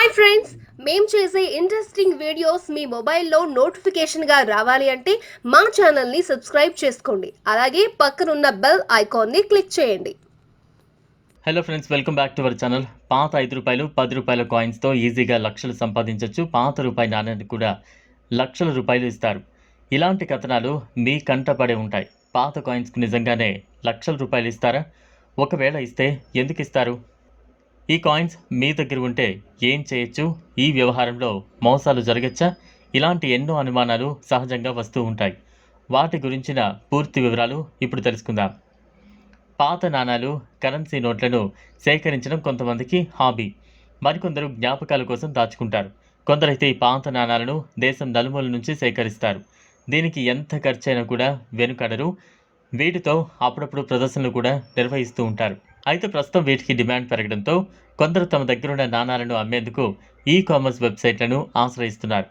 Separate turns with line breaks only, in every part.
Hi friends మేము చేసే interesting videos మీ మొబైల్లో నోటిఫికేషన్గా రావాలి అంటే మా ఛానల్ని సబ్స్క్రైబ్ చేసుకోండి. అలాగే పక్కనున్న బెల్ ఐకాన్ని క్లిక్ చేయండి.
Hello friends welcome back to our channel పాత ఐదు రూపాయలు పది రూపాయల కాయిన్స్తో ఈజీగా లక్షలు సంపాదించవచ్చు పాత రూపాయి నాణ్యాన్ని కూడా లక్షల రూపాయలు ఇస్తారు. ఇలాంటి కథనాలు మీ కంట పడే ఉంటాయి. పాత కాయిన్స్కు నిజంగానే లక్షల రూపాయలు ఇస్తారా? ఒకవేళ ఇస్తే ఎందుకు ఇస్తారు? ఈ కాయిన్స్ మీ దగ్గర ఉంటే ఏం చేయొచ్చు? ఈ వ్యవహారంలో మోసాలు జరగచ్చా? ఇలాంటి ఎన్నో అనుమానాలు సహజంగా వస్తూ ఉంటాయి. వాటి గురించిన పూర్తి వివరాలు ఇప్పుడు తెలుసుకుందాం. పాత నాణాలు కరెన్సీ నోట్లను సేకరించడం కొంతమందికి హాబీ. మరికొందరు జ్ఞాపకాల కోసం దాచుకుంటారు. కొందరైతే ఈ పాత నాణాలను దేశం నలుమూల నుంచి సేకరిస్తారు. దీనికి ఎంత ఖర్చైనా కూడా వెనుకడరు. వీటితో అప్పుడప్పుడు ప్రదర్శనలు కూడా నిర్వహిస్తూ ఉంటారు. అయితే ప్రస్తుతం వీటికి డిమాండ్ పెరగడంతో కొందరు తమ దగ్గరున్న నాణాలను అమ్మేందుకు ఈ కామర్స్ వెబ్సైట్లను ఆశ్రయిస్తున్నారు.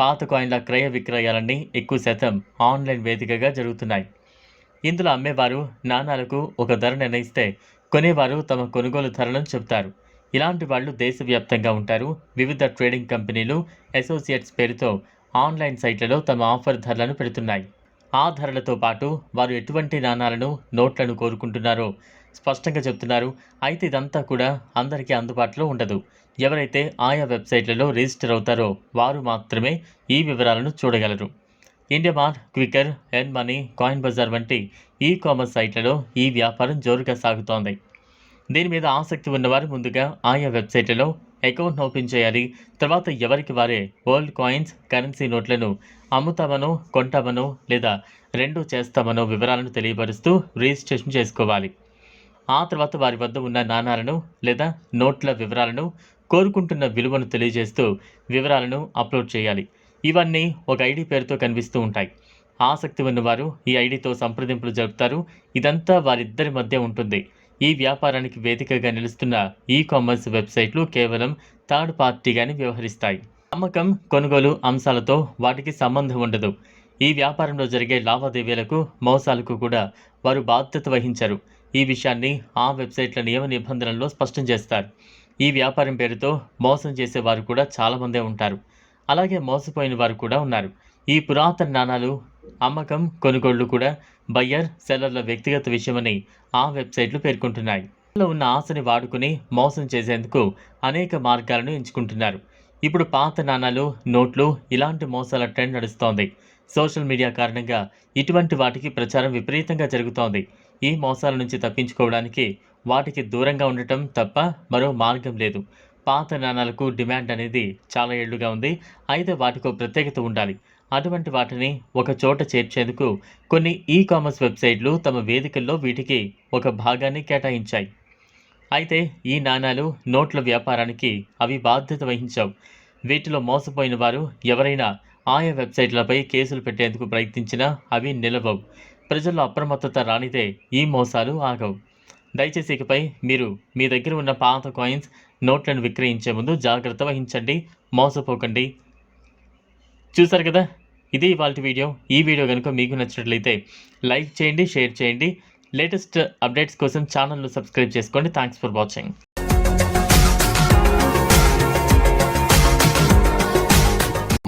పాత కాయిన్ల క్రయ విక్రయాలన్నీ ఎక్కువ శాతం ఆన్లైన్ వేదికగా జరుగుతున్నాయి. ఇందులో అమ్మేవారు నాణాలకు ఒక ధర నిర్ణయిస్తే కొనేవారు తమ కొనుగోలు ధరలను చెబుతారు. ఇలాంటి వాళ్ళు దేశవ్యాప్తంగా ఉంటారు. వివిధ ట్రేడింగ్ కంపెనీలు అసోసియేట్స్ పేరుతో ఆన్లైన్ సైట్లలో తమ ఆఫర్ ధరలను పెడుతున్నాయి. ఆ ధరలతో పాటు వారు ఎటువంటి నాణాలను నోట్లను కోరుకుంటున్నారో స్పష్టంగా చెప్తున్నారు. అయితే ఇదంతా కూడా అందరికీ అందుబాటులో ఉండదు. ఎవరైతే ఆయా వెబ్సైట్లలో రిజిస్టర్ అవుతారో వారు మాత్రమే ఈ వివరాలను చూడగలరు. India Mart Quikr N money coin bazaar వంటి ఈ కామర్స్ సైట్లలో ఈ వ్యాపారం జోరుగా సాగుతోంది. దీని మీద ఆసక్తి ఉన్నవారు ముందుగా ఆయా వెబ్సైట్లలో అకౌంట్ ఓపెన్ చేయాలి. తర్వాత ఎవరికి వారే ఓల్డ్ కాయిన్స్ కరెన్సీ నోట్లను అమ్ముతామనో కొంటామనో లేదా రెండు చేస్తామనో వివరాలను తెలియపరుస్తూ రిజిస్ట్రేషన్ చేసుకోవాలి. ఆ తర్వాత వారి వద్ద ఉన్న నాణాలను లేదా నోట్ల వివరాలను కోరుకుంటున్న విలువను తెలియజేస్తూ వివరాలను అప్లోడ్ చేయాలి. ఇవన్నీ ఒక ఐడి పేరుతో కనిపిస్తూ ఉంటాయి. ఆసక్తి ఉన్నవారు ఈ ఐడితో సంప్రదింపులు జరుపుతారు. ఇదంతా వారిద్దరి మధ్య ఉంటుంది. ఈ వ్యాపారానికి వేదికగా నిలుస్తున్న ఈ కామర్స్ వెబ్సైట్లు కేవలం థర్డ్ పార్టీగానే వ్యవహరిస్తాయి. అమ్మకం కొనుగోలు అంశాలతో వాటికి సంబంధం ఉండదు. ఈ వ్యాపారంలో జరిగే లావాదేవీలకు మోసాలకు కూడా వారు బాధ్యత వహించరు. ఈ విషయాన్ని ఆ వెబ్సైట్ల నియమ నిబంధనల్లో స్పష్టం చేస్తారు. ఈ వ్యాపారం పేరుతో మోసం చేసేవారు కూడా చాలామందే ఉంటారు. అలాగే మోసపోయిన వారు కూడా ఉన్నారు. ఈ పురాతన నాణాలు అమ్మకం కొనుగోళ్ళు కూడా బయ్యర్ సెల్లర్ల వ్యక్తిగత విషయమని ఆ వెబ్సైట్లు పేర్కొంటున్నాయి. లో ఉన్న ఆశని వాడుకుని మోసం చేసేందుకు అనేక మార్గాలను ఎంచుకుంటున్నారు. ఇప్పుడు పాత నాణాలు నోట్లు ఇలాంటి మోసాల ట్రెండ్ నడుస్తోంది. సోషల్ మీడియా కారణంగా ఇటువంటి వాటికి ప్రచారం విపరీతంగా జరుగుతోంది. ఈ మోసాల నుంచి తప్పించుకోవడానికి వాటికి దూరంగా ఉండటం తప్ప మరో మార్గం లేదు. పాత నాణాలకు డిమాండ్ అనేది చాలా ఏళ్ళుగా ఉంది. అయితే వాటికో ప్రత్యేకత ఉండాలి. అటువంటి వాటిని ఒక చోట చేర్చేందుకు కొన్ని ఈ కామర్స్ వెబ్సైట్లు తమ వేదికల్లో వీటికి ఒక భాగాన్ని కేటాయించాయి. అయితే ఈ నాణాలు నోట్ల వ్యాపారానికి అవి బాధ్యత వహించావు. వీటిలో మోసపోయిన వారు ఎవరైనా ఆయా వెబ్సైట్లపై కేసులు పెట్టేందుకు ప్రయత్నించినా అవి నిలవవు. ప్రజల్లో అప్రమత్తత రానిదే ఈ మోసాలు ఆగవు. దయచేసి ఇకపై మీరు మీ దగ్గర ఉన్న పాత కాయిన్స్ నోట్లను విక్రయించే ముందు జాగ్రత్త వహించండి మోసపోకండి. చూసారు కదా? ఇది ఇవాళ వీడియో. ఈ వీడియో కనుక మీకు నచ్చినట్లయితే లైక్ చేయండి షేర్ చేయండి. లేటెస్ట్ అప్డేట్స్ కోసం ఛానల్ను సబ్స్క్రైబ్ చేసుకోండి. Thanks for watching.